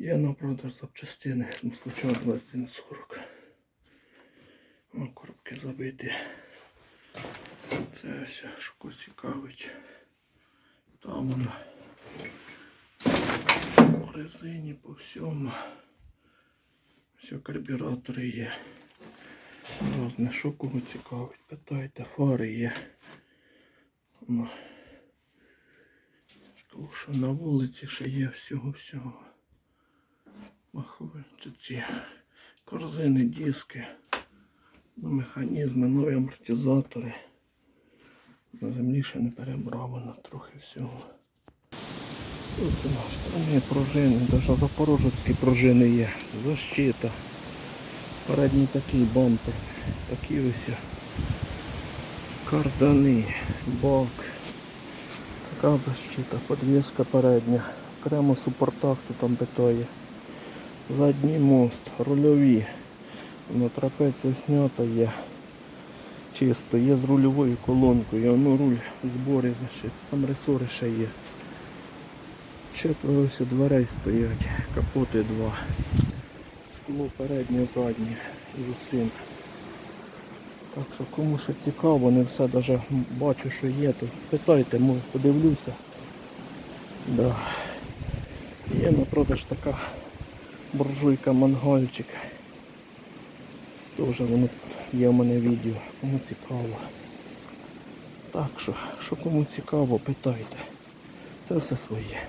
Є на продаж запчастини москвича 2140. О, коробки забиті. Це все, що цікавить. Там воно. По резині, по всьому. Все, карбюратори є. Разне, що кого цікавить, питайте, фари є. Ну, Тому що на вулиці ще є всього-всього. Махові чи ці корзини, диски, ну, механізми, нові амортизатори. На землі ще не перебрано трохи всього. Тут штани, пружини, навіть запорожецькі пружини є, защита. Передній такий бампер, такі ось кардани, бак, така защита, подвіска передня, окремо супортах тут там питає. Задній мост, рульові. На трапеція снята є. Чисто, є з рульовою колонкою, ну руль в зборі зашит. Там ресори ще є. Четверо ось дверей стоять, капоти два. Скло переднє, заднє і усім. Так що кому що цікаво, не все навіть бачу, що є, то питайте, може подивлюся. Да. Є на продаж така буржуйка монгольчик. Тоже воно є в мене відео, кому цікаво. Так що, що кому цікаво, питайте. Це все своє.